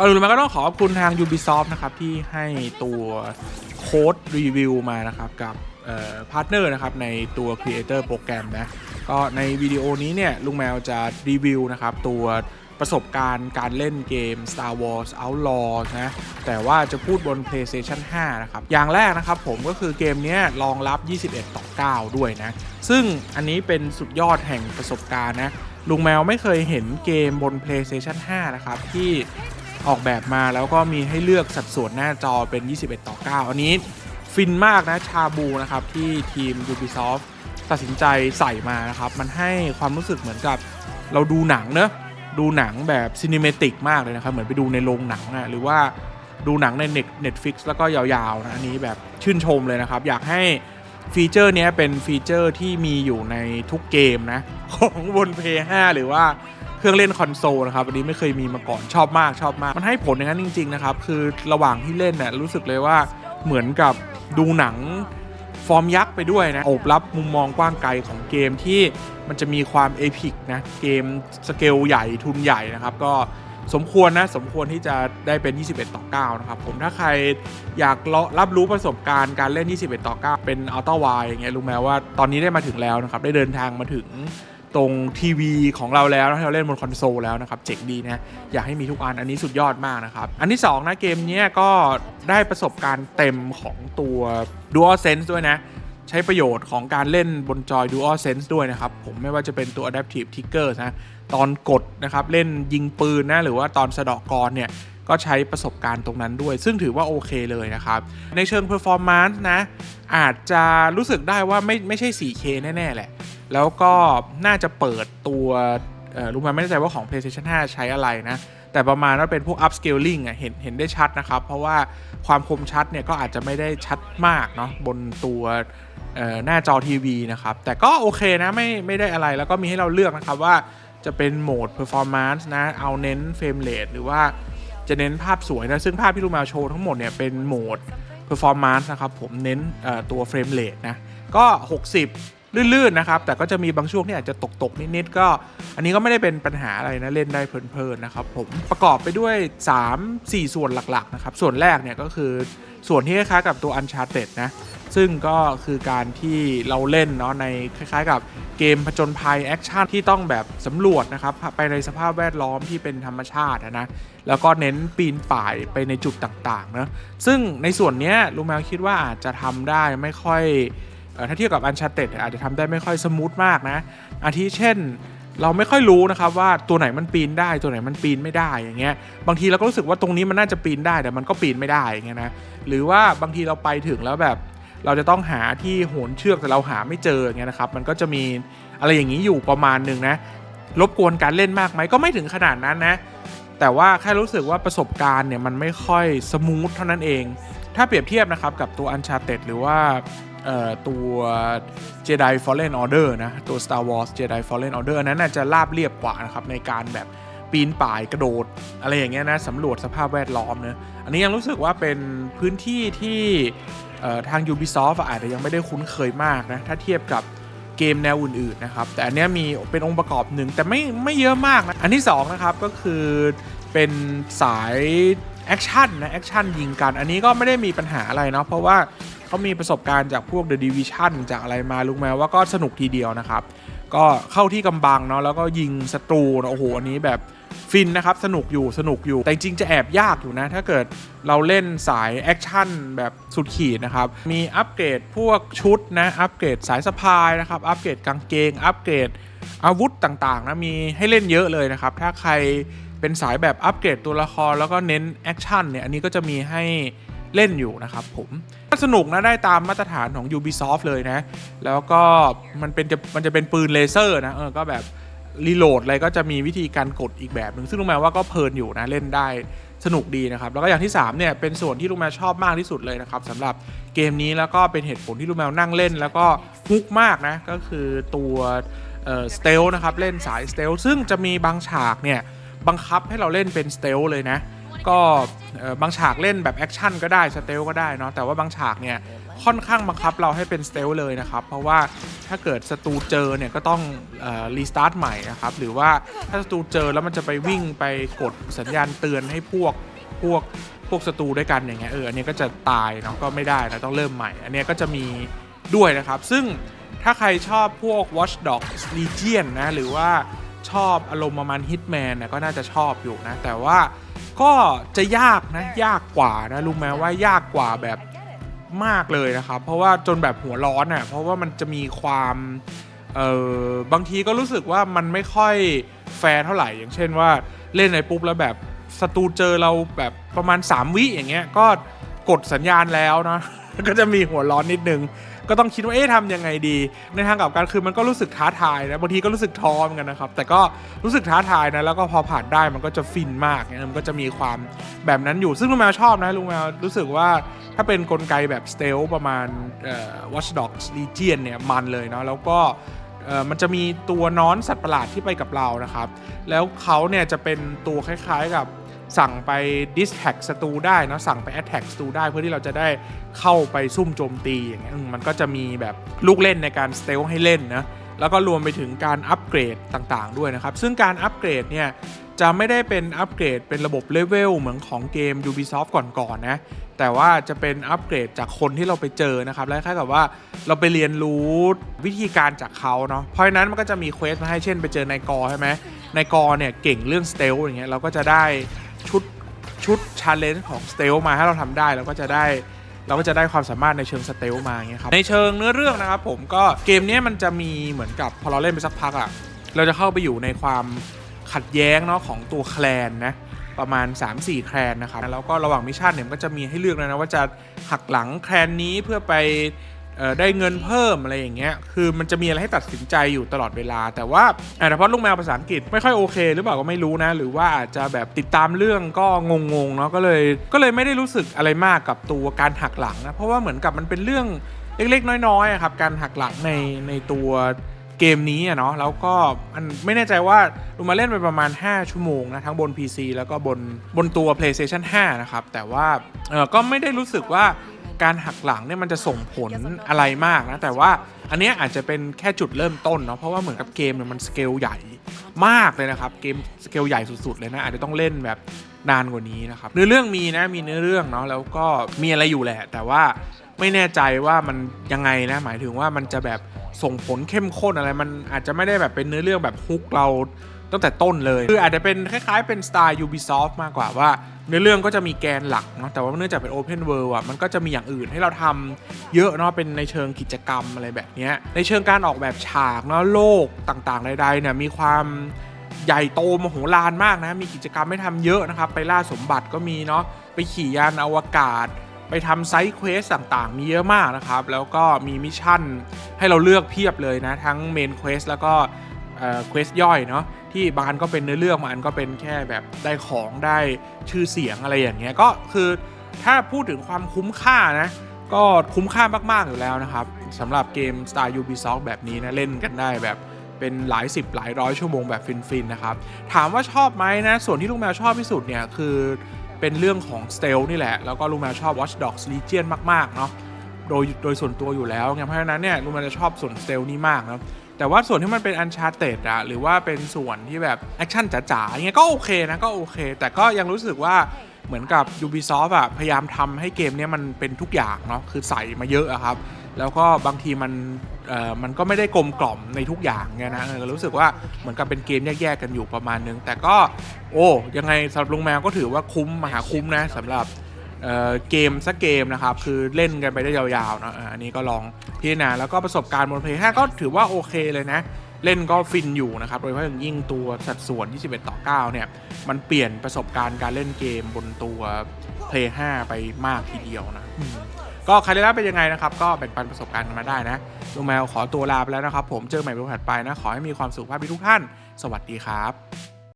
ก่อนอื่นมาก็ต้องขอบคุณทาง Ubisoft นะครับที่ให้ตัวโค้ดรีวิวมานะครับกับพาร์ทเนอร์นะครับในตัว Creator โปรแกรมนะก็ในวิดีโอนี้เนี่ยลุงแมวจะรีวิวนะครับตัวประสบการณ์การเล่นเกม Star Wars Outlaw นะแต่ว่าจะพูดบน PlayStation 5 นะครับ อย่างแรกนะครับผมก็คือเกมนี้รองรับ 21 ต่อ 9 ด้วยนะ ซึ่งอันนี้เป็นสุดยอดแห่งประสบการณ์นะลุงแมวไม่เคยเห็นเกมบน PlayStation 5 นะครับ ที่ ออกแบบมาแล้วก็มีให้เลือกสัดส่วนหน้าจอเป็น 21 ต่อ 9 อันนี้ฟินมากนะชาบูนะครับ ที่ทีม Ubisoft ตัดสินใจใส่มานะครับ มันให้ความรู้สึกเหมือนกับเราดูหนังเนอะดูหนังแบบซินิเมติกมากเลยนะครับ เหมือนไปดูในโรงหนังอะหรือว่าดูหนังใน Net Netflix แล้วก็ยาวๆนะอันนี้แบบชื่นชมเลยนะครับ อยากให้ฟีเจอร์นี้เป็นฟีเจอร์ที่มีอยู่ในทุกเกมนะ ของบน p 5หรือว่า เครื่องเล่นคอนโซลนะครับอันนี้ไม่เคยมีมาก่อนชอบมากชอบมาก มันให้ผลอย่างนั้นจริงๆนะครับคือระหว่างที่เล่นเนี่ยรู้สึกเลยว่าเหมือนกับดูหนังฟอร์มยักษ์ไปด้วยนะโอบรับมุมมองกว้างไกลของเกมที่มันจะมีความเอพิกนะเกมสเกลใหญ่ทุนใหญ่นะครับก็สมควรนะ สมควรที่จะได้เป็น 21 ต่อ 9 นะครับ ผมถ้าใครอยากรับรู้ประสบการณ์การเล่น 21 ต่อ 9 เป็นอัลต้าวายอย่างเงี้ยรู้ไหมว่าตอนนี้ได้มาถึงแล้วนะครับ ได้เดินทางมาถึง ตรงทีวีของเราแล้วที่เราเล่นบนคอนโซลแล้วนะครับเจ๋งดีนะอยากให้มีทุกอันอันนี้สุดยอดมากนะครับ อันที่ 2 นะเกมนี้ก็ได้ประสบการณ์เต็มของตัว DualSense ด้วยนะ ใช้ประโยชน์ของการเล่นบนจอย DualSense ด้วยนะครับ ผมไม่ว่าจะเป็นตัว Adaptive Trigger นะตอนกดนะครับเล่นยิงปืนนะหรือว่าตอนสะดอกกรเนี่ยก็ใช้ประสบการณ์ตรงนั้นด้วย ซึ่งถือว่าโอเคเลยนะครับ ในเชิง Performance นะอาจจะรู้สึกได้ว่าไม่ไม่ใช่ 4K แน่ ๆ แหละ แล้วก็น่าจะเปิดตัวรู้ไหมไม่แน่ใจว่าของ PlayStation 5 ใช้อะไรนะ แต่ประมาณว่าเป็นพวก upscaling อะเห็นเห็นได้ชัดนะครับ เพราะว่าความคมชัดเนี่ยก็อาจจะไม่ได้ชัดมากเนาะบนตัวหน้าจอทีวีนะครับ แต่ก็โอเคนะไม่ไม่ได้อะไรแล้วก็มีให้เราเลือกนะครับว่าจะเป็นโหมด performance นะ เอาเน้น frame rate หรือว่าจะเน้นภาพสวยนะ ซึ่งภาพที่ลูมวโชว์ทั้งหมดเนี่ยเป็นโหมด performance นะครับ ผมเน้นตัว frame rate นะ ก็ 60 ลื่นๆนะครับ แต่ก็จะมีบางช่วงที่อาจจะตก ๆ นิด ๆ ก็ อันนี้ก็ไม่ได้เป็นปัญหาอะไรนะ เล่นได้เพลิน ๆ นะครับผมประกอบไปด้วย 3-4 ส่วนหลัก ๆ นะครับ ส่วนแรกเนี่ยก็คือส่วนที่คล้ายๆกับตัว Uncharted นะ ซึ่งก็คือการที่เราเล่นเนาะในคล้ายๆ กับเกมผจญภัยแอคชั่นที่ต้องแบบสำรวจนะครับ ไปในสภาพแวดล้อมที่เป็นธรรมชาตินะ แล้วก็เน้นปีนป่ายไปในจุดต่างๆนะซึ่งในส่วนเนี้ยลุงแมวคิดว่าอาจจะทำได้ไม่ค่อย ถ้าเทียบกับ Uncharted อาจจะทำได้ไม่ค่อยสมูทมากนะ อาทิเช่น เราไม่ค่อยรู้นะครับว่าตัวไหนมันปีนได้ตัวไหนมันปีนไม่ได้อย่างเงี้ยบางทีเราก็รู้สึกว่าตรงนี้มันน่าจะปีนได้แต่มันก็ปีนไม่ได้อย่างเงี้ยนะหรือว่าบางทีเราไปถึงแล้วแบบ เราจะต้องหาที่โหนเชือกแต่เราหาไม่เจออย่างเงี้ยนะครับมันก็จะมีอะไรอย่างนี้อยู่ประมาณหนึ่งนะรบกวนการเล่นมากไหมก็ไม่ถึงขนาดนั้นนะแต่ว่าแค่รู้สึกว่าประสบการณ์เนี่ยมันไม่ค่อยสมูทเท่านั้นเอง ถ้าเปรียบเทียบนะครับกับตัว Uncharted หรือว่า ตัว Jedi Fallen Order นะตัว Star Wars Jedi Fallen Order อันนั้นน่าจะราบเรียบกว่านะครับในการแบบปีนป่ายกระโดด อะไรอย่างเงี้ยนะสำรวจสภาพแวดล้อมเนะอันนี้ยังรู้สึกว่าเป็นพื้นที่ที่ทาง Ubisoft อาจจะยังไม่ได้คุ้นเคยมากนะถ้าเทียบกับเกมแนวอื่นๆนะครับแต่อันนี้มีเป็นองค์ประกอบหนึ่งแต่ไม่ไม่เยอะมากนะอันที่สองนะครับก็คือเป็นสายแอคชั่นนะแอคชั่นยิงกัน อันนี้ก็ไม่ได้มีปัญหาอะไรเนาะเพราะว่า เขามีประสบการณ์จากพวก The Division จากอะไรมาลุงแมวว่าก็สนุกทีเดียวนะครับ ก็เข้าที่กำบังเนาะแล้วก็ยิงศัตรูนะโอ้โหอันนี้แบบฟินนะครับ สนุกอยู่สนุกอยู่ แต่จริงจะแอบยากอยู่นะ ถ้าเกิดเราเล่นสายแอคชั่นแบบสุดขีดนะครับ มีอัปเกรดพวกชุดนะ อัปเกรดสายสะพายนะครับ อัปเกรดกางเกง อัปเกรดอาวุธต่างๆนะ มีให้เล่นเยอะเลยนะครับ ถ้าใครเป็นสายแบบอัปเกรดตัวละครแล้วก็เน้นแอคชั่นเนี่ย อันนี้ก็จะมีให้ เล่นอยู่นะครับผมก็สนุกนะได้ตามมาตรฐานของ Ubisoft เลยนะ แล้วก็มันเป็นจะมันจะเป็นปืนเลเซอร์นะเออก็แบบรีโหลดอะไรก็จะมีวิธีการกดอีกแบบหนึ่งซึ่งลุงแมวว่าก็เพลินอยู่นะเล่นได้สนุกดีนะครับ แล้วก็อย่างที่ 3 เนี่ยเป็นส่วนที่ลุงแมวชอบมากที่สุดเลยนะครับสำหรับเกมนี้แล้วก็เป็นเหตุผลที่ลุงแมวนั่งเล่น แล้วก็ฮุกมากนะก็คือตัวสเตลนะครับเล่นสายสเตลซึ่งจะมีบางฉากเนี่ยบังคับให้เราเล่นเป็นสเตลเลยนะ ก็บางฉากเล่นแบบแอคชั่นก็ได้สเตลก็ได้เนาะแต่ว่าบางฉากเนี่ยค่อนข้างบังคับเราให้เป็นสเตลเลยนะครับ เพราะว่าถ้าเกิดศัตรูเจอเนี่ยก็ต้องรีสตาร์ทใหม่นะครับหรือว่าถ้าศัตรูเจอแล้วมันจะไปวิ่งไปกดสัญญาณเตือนให้พวกพวกพวกศัตรูด้วยกันอย่างเงี้ยเอออันนี้ก็จะตายเนาะก็ไม่ได้นะต้องเริ่มใหม่ อันเนี้ยก็จะมีด้วยนะครับ ซึ่งถ้าใครชอบพวก Watch Dogs Legion นะหรือว่าชอบอารมณ์ประมาณ Hitman นะก็น่าจะชอบอยู่นะแต่ว่า ก็จะยากนะ ยากกว่านะรู้ไหมว่ายากกว่าแบบมากเลยนะครับ เพราะว่าจนแบบหัวร้อนอะเพราะว่ามันจะมีความเออบางทีก็รู้สึกว่ามันไม่ค่อยแฟร์เท่าไหร่อย่างเช่นว่าเล่นในปุ๊บแล้วแบบศัตรูเจอเราแบบประมาณ 3 วิอย่างเงี้ยก็กดสัญญาณแล้วเนาะก็จะมีหัวร้อนนิดนึง ก็ต้องคิดว่าเอ๊ะทำยังไงดี ในทางกลับกันคือมันก็รู้สึกท้าทายนะบางทีก็รู้สึกท้อเหมือนกันนะครับ แต่ก็รู้สึกท้าทายนะแล้วก็พอผ่านได้มันก็จะฟินมากเนี่ยมันก็จะมีความแบบนั้นอยู่ซึ่งลุงแมวชอบนะลุงแมวรู้สึกว่าถ้าเป็นกลไกแบบสเตลประมาณเอ่อ Watch Dogs Legion เนี่ยมันเลยเนาะแล้วก็มันจะมีตัวน้อนสัตว์ประหลาดที่ไปกับเรานะครับ แล้วเขาเนี่ยจะเป็นตัวคล้ายๆกับ สั่งไป distract ศัตรูได้นะสั่งไป attack ศัตรูได้เพื่อที่เราจะได้เข้าไปซุ่มโจมตีอย่างเงี้ยมันก็จะมีแบบลูกเล่นในการ stealth ให้เล่นนะแล้วก็รวมไปถึงการอัปเกรดต่างๆ ด้วยนะครับ ซึ่งการอัปเกรดเนี่ยจะไม่ได้เป็นอัปเกรดเป็นระบบเลเวลเหมือนของเกม Ubisoft ก่อนๆนะแต่ว่าจะเป็นอัปเกรดจากคนที่เราไปเจอนะครับ และคล้ายกับว่าเราไปเรียนรู้วิธีการจากเขาเนาะเพราะฉะนั้นมันก็จะมีเควสมาให้เช่นไปเจอนายกอใช่ไหมนายกอเนี่ยเก่งเรื่องสเตลอย่างเงี้ยเราก็จะได้ ชุดชุดชาเลนจ์ของสเตลมาให้เราทำได้เราก็จะได้เราก็จะได้ความสามารถในเชิงสเตลมาอย่างเงี้ยครับในเชิงเนื้อเรื่องนะครับผมก็เกมนี้มันจะมีเหมือนกับพอเราเล่นไปสักพักอะ่ะเราจะเข้าไปอยู่ในความขัดแย้งเนาะของตัวแคลนนะประมาณ 3-4 แคลนนะครับแล้วก็ระหว่างมิชชั่นเนี่ยมันก็จะมีให้เลือกเลยนะว่าจะหักหลังแคลนนี้เพื่อไป ได้เงินเพิ่มอะไรอย่างเงี้ย คือมันจะมีอะไรให้ตัดสินใจอยู่ตลอดเวลา แต่ว่าอาแต่เพราะลูกแมวภาษาอังกฤษไม่ค่อยโอเค หรือเปล่าก็ไม่รู้นะ หรือว่าอาจจะแบบติดตามเรื่องก็งงๆเนาะ ก็เลยก็เลยไม่ได้รู้สึกอะไรมากกับตัวการหักหลังนะ เพราะว่าเหมือนกับมันเป็นเรื่องเล็กๆ น้อยๆครับ การหักหลังในในตัวเกมนี้อะเนาะ แล้วก็มันไม่แน่ใจว่าลุงมาเล่นไปประมาณ 5 ชั่วโมงนะทั้งบน PC แล้วก็บนบนตัว PlayStation 5 นะครับ แต่ว่าเออก็ไม่ได้รู้สึกว่า การหักหลังเนี่ยมันจะส่งผลอะไรมากนะ แต่ว่าอันนี้อาจจะเป็นแค่จุดเริ่มต้นเนาะเพราะว่าเหมือนกับเกมเนี่ยมันสเกลใหญ่มากเลยนะครับ เกมสเกลใหญ่สุดๆเลยนะอาจจะต้องเล่นแบบนานกว่านี้นะครับเนื้อเรื่องมีนะมีเนื้อเรื่องเนาะแล้วก็มีอะไรอยู่แหละ แต่ว่าไม่แน่ใจว่ามันยังไงนะหมายถึงว่ามันจะแบบส่งผลเข้มข้นอะไร มันอาจจะไม่ได้แบบเป็นเนื้อเรื่องแบบฮุกเรา ตั้งแต่ต้นเลย คืออาจจะเป็นคล้ายๆ เป็นสไตล์ Ubisoft มากกว่าว่าเนื้อเรื่องก็จะมีแกนหลักเนาะแต่ว่าเนื่องจากเป็น Open World อะมันก็จะมีอย่างอื่นให้เราทำเยอะเนาะเป็นในเชิงกิจกรรมอะไรแบบนี้ในเชิงการออกแบบฉากเนาะโลกต่างๆใดๆเนี่ยมีความใหญ่โตมโหฬารมากนะ มีกิจกรรมให้ทำเยอะนะครับ ไปล่าสมบัติก็มีเนาะไปขี่ยานอวกาศ ไปทำไซต์เควสต่างๆ มีเยอะมากนะครับ แล้วก็มีมิชชั่นให้เราเลือกเพียบเลยนะ ทั้งเมนเควสแล้วก็ เควสย่อยเนาะที่บางอันก็เป็นเนื้อเรื่องบางอันก็เป็นแค่แบบได้ของได้ชื่อเสียงอะไรอย่างเงี้ยก็คือถ้าพูดถึงความคุ้มค่านะก็คุ้มค่ามาก ๆ อยู่แล้วนะครับสำหรับเกม Star Ubisoft แบบนี้นะเล่นกันได้แบบเป็นหลายสิบหลายร้อยชั่วโมงแบบฟิน ๆ นะครับ ถามว่าชอบไหมนะ ส่วนที่ลูกแมวชอบที่สุดเนี่ย คือเป็นเรื่องของสเตลนี่แหละ แล้วก็ลูกแมวชอบ Watch Dogs Legion มาก ๆ เนาะ โดยโดยส่วนตัวอยู่แล้วไงเพราะฉะนั้นเนี่ยลูกแมวจะชอบส่วนสเตลนี้มากนะแต่ว่าส่วนที่มันเป็น Uncharted อะหรือว่าเป็นส่วนที่แบบแอคชั่นจ๋าๆอย่างเงี้ยก็โอเคนะก็โอเค แต่ก็ยังรู้สึกว่าเหมือนกับ Ubisoft อะพยายามทำให้เกมเนี้ยมันเป็นทุกอย่างเนาะคือใส่มาเยอะอะครับ แล้วก็บางทีมันเอ่อมันก็ไม่ได้กลมกล่อมในทุกอย่างไงนะรู้สึกว่าเหมือนกับเป็นเกมแยกๆกันอยู่ประมาณนึง แต่ก็ โอ้ยังไงสำหรับลุงแมวก็ถือว่าคุ้มมหาคุ้มนะสำหรับ เเกมสักเกมนะครับ คือเล่นกันไปได้ยาวๆเนะอันนี้ก็ลองพิจารณาแล้วก็ประสบการณ์บนเพย์5ก็ถือว่าโอเคเลยนะ เล่นก็ฟินอยู่นะครับ โดยเฉพาะอย่างยิ่งตัวสัดส่วน 21 ต่อ 9 เนี่ย มันเปลี่ยนประสบการณ์การเล่นเกมบนตัว Play 5ไปมากทีเดียวนะก็ใครได้รับเป็นยังไงนะครับ ก็แบ่งปันประสบการณ์กันมาได้นะลุงแมวขอตัวลาไปแล้วนะครับ ผมเจอใหม่ในวันถัดไปนะ ขอให้มีความสุขภาพทุกท่าน สวัสดีครับ